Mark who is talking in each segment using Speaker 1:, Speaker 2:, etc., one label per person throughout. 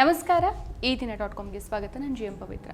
Speaker 1: ನಮಸ್ಕಾರ ಈ ದಿನ ಡಾಟ್ ಕಾಮ್ಗೆ ಸ್ವಾಗತ. ನಾನು ಜಿ ಎಂ ಪವಿತ್ರ.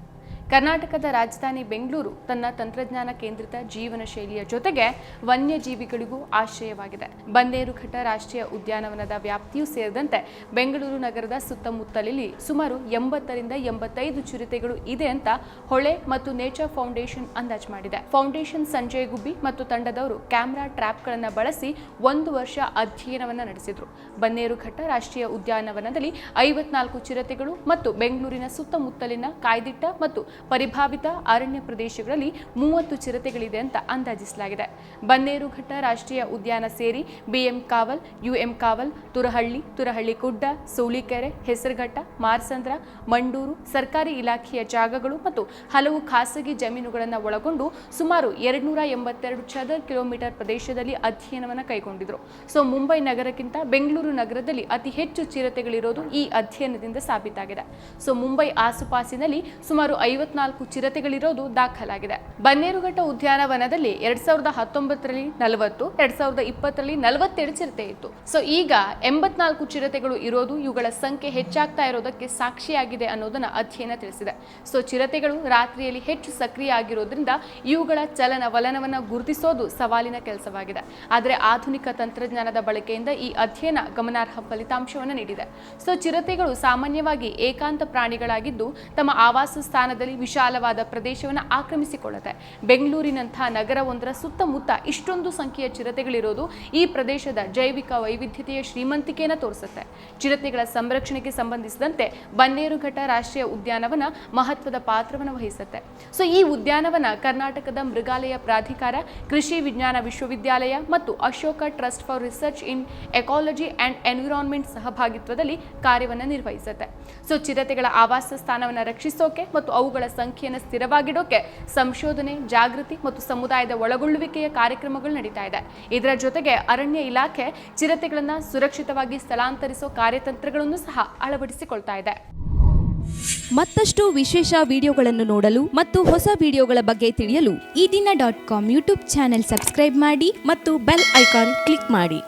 Speaker 1: ಕರ್ನಾಟಕದ ರಾಜಧಾನಿ ಬೆಂಗಳೂರು ತನ್ನ ತಂತ್ರಜ್ಞಾನ ಕೇಂದ್ರಿತ ಜೀವನ ಶೈಲಿಯ ಜೊತೆಗೆ ವನ್ಯಜೀವಿಗಳಿಗೂ ಆಶ್ರಯವಾಗಿದೆ. ಬಂದೇರುಘಟ್ಟ ರಾಷ್ಟ್ರೀಯ ಉದ್ಯಾನವನದ ವ್ಯಾಪ್ತಿಯೂ ಸೇರಿದಂತೆ ಬೆಂಗಳೂರು ನಗರದ ಸುತ್ತಮುತ್ತಲಲ್ಲಿ ಸುಮಾರು ಎಂಬತ್ತರಿಂದ ಎಂಬತ್ತೈದು ಚಿರತೆಗಳು ಇದೆ ಅಂತ ಹೊಳೆ ಮತ್ತು ನೇಚರ್ ಫೌಂಡೇಶನ್ ಅಂದಾಜು ಮಾಡಿದೆ. ಫೌಂಡೇಶನ್ ಸಂಜಯ್ ಗುಬ್ಬಿ ಮತ್ತು ತಂಡದವರು ಕ್ಯಾಮೆರಾ ಟ್ರ್ಯಾಪ್ಗಳನ್ನು ಬಳಸಿ ಒಂದು ವರ್ಷ ಅಧ್ಯಯನವನ್ನು ನಡೆಸಿದ್ರು. ಬನ್ನೇರುಘಟ್ಟ ರಾಷ್ಟ್ರೀಯ ಉದ್ಯಾನವನದಲ್ಲಿ ಐವತ್ನಾಲ್ಕು ಚಿರತೆಗಳು ಮತ್ತು ಬೆಂಗಳೂರಿನ ಸುತ್ತಮುತ್ತಲಿನ ಕಾಯ್ದಿಟ್ಟ ಮತ್ತು ಪರಿಭಾವಿತ ಅರಣ್ಯ ಪ್ರದೇಶಗಳಲ್ಲಿ ಮೂವತ್ತು ಚಿರತೆಗಳಿದೆ ಅಂತ ಅಂದಾಜಿಸಲಾಗಿದೆ. ಬನ್ನೇರುಘಟ್ಟ ರಾಷ್ಟ್ರೀಯ ಉದ್ಯಾನ ಸೇರಿ B M Kaval, U M Kaval, Turahalli Turahalli ಗುಡ್ಡ ಸೂಳಿಕೆರೆ, ಹೆಸರುಘಟ್ಟ, ಮಾರ್ಸಂದ್ರ, ಮಂಡೂರು, ಸರ್ಕಾರಿ ಇಲಾಖೆಯ ಜಾಗಗಳು ಮತ್ತು ಹಲವು ಖಾಸಗಿ ಜಮೀನುಗಳನ್ನು ಒಳಗೊಂಡು ಸುಮಾರು ಎರಡ್ನೂರ ಎಂಬತ್ತೆರಡು ಚದರ್ ಕಿಲೋಮೀಟರ್ ಪ್ರದೇಶದಲ್ಲಿ ಅಧ್ಯಯನವನ್ನು ಕೈಗೊಂಡಿದ್ರು. ಸೊ, ಮುಂಬೈ ನಗರಕ್ಕಿಂತ ಬೆಂಗಳೂರು ನಗರದಲ್ಲಿ ಅತಿ ಹೆಚ್ಚು ಚಿರತೆಗಳಿರೋದು ಈ ಅಧ್ಯಯನದಿಂದ ಸಾಬೀತಾಗಿದೆ. ಸೊ, ಮುಂಬೈ ಆಸುಪಾಸಿನಲ್ಲಿ ಸುಮಾರು ಐವತ್ನಾಲ್ಕು ಚಿರತೆಗಳಿರೋದು ದಾಖಲಾಗಿದೆ. ಬನ್ನೇರುಘಟ್ಟ ಉದ್ಯಾನವನದಲ್ಲಿ ಎರಡ್ ಸಾವಿರದ ಹತ್ತೊಂಬತ್ತರಲ್ಲಿ ನಲವತ್ತು, ಎರಡ್ ಸಾವಿರದ ಇಪ್ಪತ್ತರಲ್ಲಿ ನಲವತ್ತೆರಡು ಚಿರತೆ ಇತ್ತು. ಸೊ ಈಗ ಎಂಬತ್ನಾಲ್ಕು ಚಿರತೆಗಳು ಇರೋದು ಇವುಗಳ ಸಂಖ್ಯೆ ಹೆಚ್ಚಾಗ್ತಾ ಇರೋದಕ್ಕೆ ಸಾಕ್ಷಿಯಾಗಿದೆ ಅನ್ನೋದನ್ನ ಅಧ್ಯಯನ ತಿಳಿಸಿದೆ. ಸೊ ಚಿರತೆಗಳು ರಾತ್ರಿಯಲ್ಲಿ ಹೆಚ್ಚು ಸಕ್ರಿಯ ಆಗಿರೋದ್ರಿಂದ ಇವುಗಳ ಚಲನ ವಲನವನ್ನ ಗುರುತಿಸೋದು ಸವಾಲಿನ ಕೆಲಸವಾಗಿದೆ. ಆದರೆ ಆಧುನಿಕ ತಂತ್ರಜ್ಞಾನದ ಬಳಕೆಯಿಂದ ಈ ಅಧ್ಯಯನ ಗಮನಾರ್ಹ ಫಲಿತಾಂಶವನ್ನು ನೀಡಿದೆ. ಸೊ ಚಿರತೆಗಳು ಸಾಮಾನ್ಯವಾಗಿ ಏಕಾಂತ ಪ್ರಾಣಿಗಳಾಗಿದ್ದು ತಮ್ಮ ಆವಾಸ ಸ್ಥಾನದಲ್ಲಿ ವಿಶಾಲವಾದ ಪ್ರದೇಶವನ್ನು ಆಕ್ರಮಿಸಿಕೊಳ್ಳುತ್ತೆ. ಬೆಂಗಳೂರಿನಂತಹ ನಗರವೊಂದರ ಸುತ್ತಮುತ್ತ ಇಷ್ಟೊಂದು ಸಂಖ್ಯೆಯ ಚಿರತೆಗಳಿರೋದು ಈ ಪ್ರದೇಶದ ಜೈವಿಕ ವೈವಿಧ್ಯತೆಯ ಶ್ರೀಮಂತಿಕೆಯನ್ನು ತೋರಿಸುತ್ತೆ. ಚಿರತೆಗಳ ಸಂರಕ್ಷಣೆಗೆ ಸಂಬಂಧಿಸಿದಂತೆ ಬನ್ನೇರುಘಟ್ಟ ರಾಷ್ಟ್ರೀಯ ಉದ್ಯಾನವನ ಮಹತ್ವದ ಪಾತ್ರವನ್ನು ವಹಿಸುತ್ತೆ. ಸೊ, ಈ ಉದ್ಯಾನವನ ಕರ್ನಾಟಕದ ಮೃಗಾಲಯ ಪ್ರಾಧಿಕಾರ, ಕೃಷಿ ವಿಜ್ಞಾನ ವಿಶ್ವವಿದ್ಯಾಲಯ ಮತ್ತು Ashoka trust for research in ecology and environment ಸಹಭಾಗಿತ್ವದಲ್ಲಿ ಕಾರ್ಯವನ್ನು ನಿರ್ವಹಿಸುತ್ತೆ. ಸೊ, ಚಿರತೆಗಳ ಆವಾಸ ಸ್ಥಾನವನ್ನು ರಕ್ಷಿಸೋಕೆ ಮತ್ತು ಅವುಗಳ ಸಂಖ್ಯೆಯನ್ನು ಸ್ಥಿರವಾಗಿಡೋಕೆ ಸಂಶೋಧನೆ, ಜಾಗೃತಿ ಮತ್ತು ಸಮುದಾಯದ ಒಳಗೊಳ್ಳುವಿಕೆಯ ಕಾರ್ಯಕ್ರಮಗಳು ನಡೀತಾ ಇದೆ. ಇದರ ಜೊತೆಗೆ ಅರಣ್ಯ ಇಲಾಖೆ ಚಿರತೆಗಳನ್ನು ಸುರಕ್ಷಿತವಾಗಿ ಸ್ಥಳಾಂತರಿಸೋ ಕಾರ್ಯತಂತ್ರಗಳನ್ನು ಸಹ ಅಳವಡಿಸಿಕೊಳ್ತಾ ಇದೆ.
Speaker 2: ಮತ್ತಷ್ಟು ವಿಶೇಷ ವಿಡಿಯೋಗಳನ್ನು ನೋಡಲು ಮತ್ತು ಹೊಸ ವಿಡಿಯೋಗಳ ಬಗ್ಗೆ ತಿಳಿಯಲು
Speaker 3: ಈ ದಿನ dot com YouTube channel subscribe ಮಾಡಿ
Speaker 2: ಮತ್ತು ಬೆಲ್ ಐಕಾನ್ ಕ್ಲಿಕ್ ಮಾಡಿ.